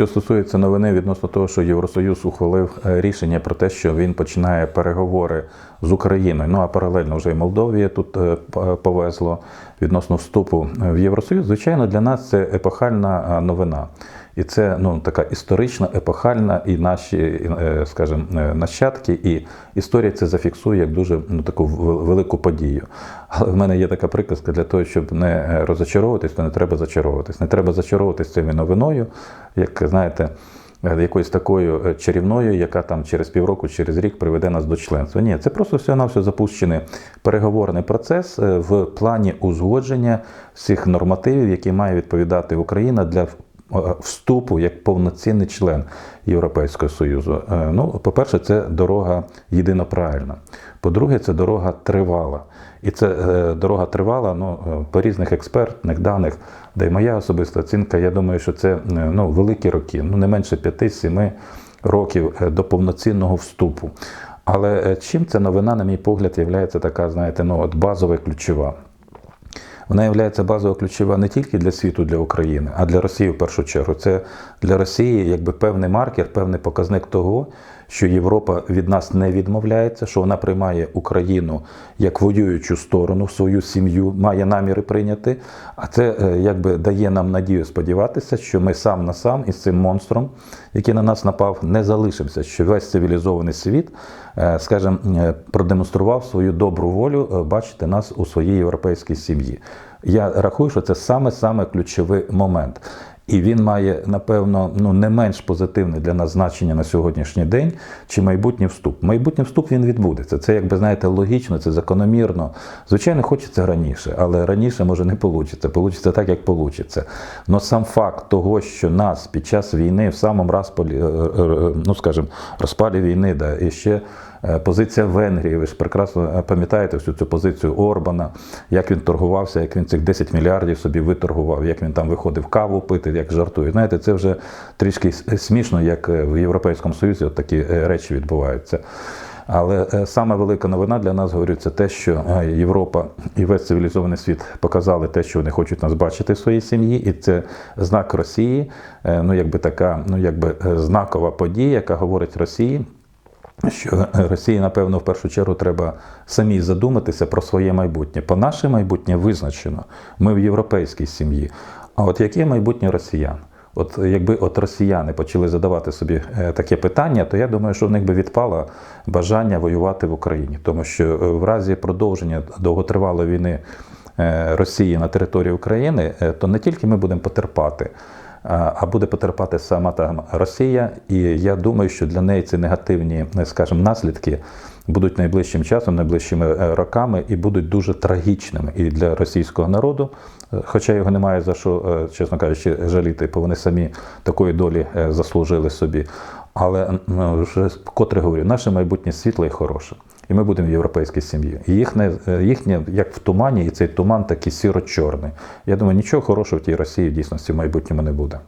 Що стосується новини відносно того, що Євросоюз ухвалив е, рішення про те, що він починає переговори з Україною. Ну а паралельно вже і Молдові тут е, повезло відносно вступу в Євросоюз. Звичайно, для нас це епохальна е, новина. І це ну така історична, епохальна, і наші, е, скажімо, е, нащадки, і історія це зафіксує як дуже ну таку велику подію. Але в мене є така приказка для того, щоб не е, розочаровуватись, то не треба зачаровуватись. Не треба зачаровуватись цією новиною, як знаєте. Якоюсь такою чарівною, яка там через півроку, через рік приведе нас до членства. Ні, це просто все на все запущений переговорний процес в плані узгодження всіх нормативів, які має відповідати Україна для вступу як повноцінний член Європейського Союзу. Е, Ну, по-перше, це дорога єдино правильна. По-друге, це дорога тривала. І це е, дорога тривала ну, е, по різних експертних даних, де й моя особиста оцінка, я думаю, що це е, ну, великі роки, ну не менше 5-7 років е, до повноцінного вступу. Але е, чим ця новина, на мій погляд, є така, знаєте, ну, от базова і ключова. Вона є базово ключова не тільки для світу, для України, а для Росії в першу чергу. Це для Росії якби певний маркер, певний показник того, що Європа від нас не відмовляється, що вона приймає Україну як воюючу сторону, свою сім'ю, має наміри прийняти. А це е, якби дає нам надію сподіватися, що ми сам на сам із цим монстром, який на нас напав, не залишимося. Що весь цивілізований світ, е, скажімо, е, продемонстрував свою добру волю бачити нас у своїй європейській сім'ї. Я рахую, що це саме-саме ключовий момент. І він має, напевно, ну не менш позитивне для нас значення на сьогоднішній день, чи майбутній вступ. Майбутній вступ він відбудеться. Це, якби знаєте, логічно, це закономірно. Звичайно, хочеться раніше, але раніше може не вийде. Получиться так, як вийде. Но сам факт того, що нас під час війни, в самому розпалі, е, е, е, ну скажімо, розпалі війни, да, і ще позиція Венгрії, ви ж прекрасно пам'ятаєте всю цю позицію Орбана, як він торгувався, як він цих 10 мільярдів собі виторгував, як він там виходив каву пити, як жартує. Знаєте, це вже трішки смішно, як е, в Європейському Союзі от такі е, речі відбуваються. Але е, саме велика новина для нас говорю, це те, що Європа і весь цивілізований світ показали те, що вони хочуть нас бачити в своїй сім'ї, і це знак Росії, ну якби така, ну якби знакова подія, яка говорить Росії. Що Росії, напевно, в першу чергу треба самі задуматися про своє майбутнє. По наше майбутнє визначено. Ми в європейській сім'ї. А от яке майбутнє росіян? От якби от росіяни почали задавати собі е, таке питання, то я думаю, що в них би відпало бажання воювати в Україні, тому що е, в разі продовження довготривалої війни е, Росії на території України, то не тільки ми будемо потерпати, а буде потерпати сама там Росія, і я думаю, що для неї ці негативні, е, скажімо, наслідки будуть найближчим часом, найближчими е, роками і будуть дуже трагічними і для російського народу, е, хоча його немає за що, чесно кажучи, жаліти, бо вони самі такої долі заслужили собі. Але вже вкотре говорю, наше майбутнє світле і хороше. І ми будемо в європейській сім'ї. І їхнє, е, їхнє, як в тумані, і цей туман такий сіро-чорний. Я думаю, нічого хорошого в тій Росії в дійсності в майбутньому не буде.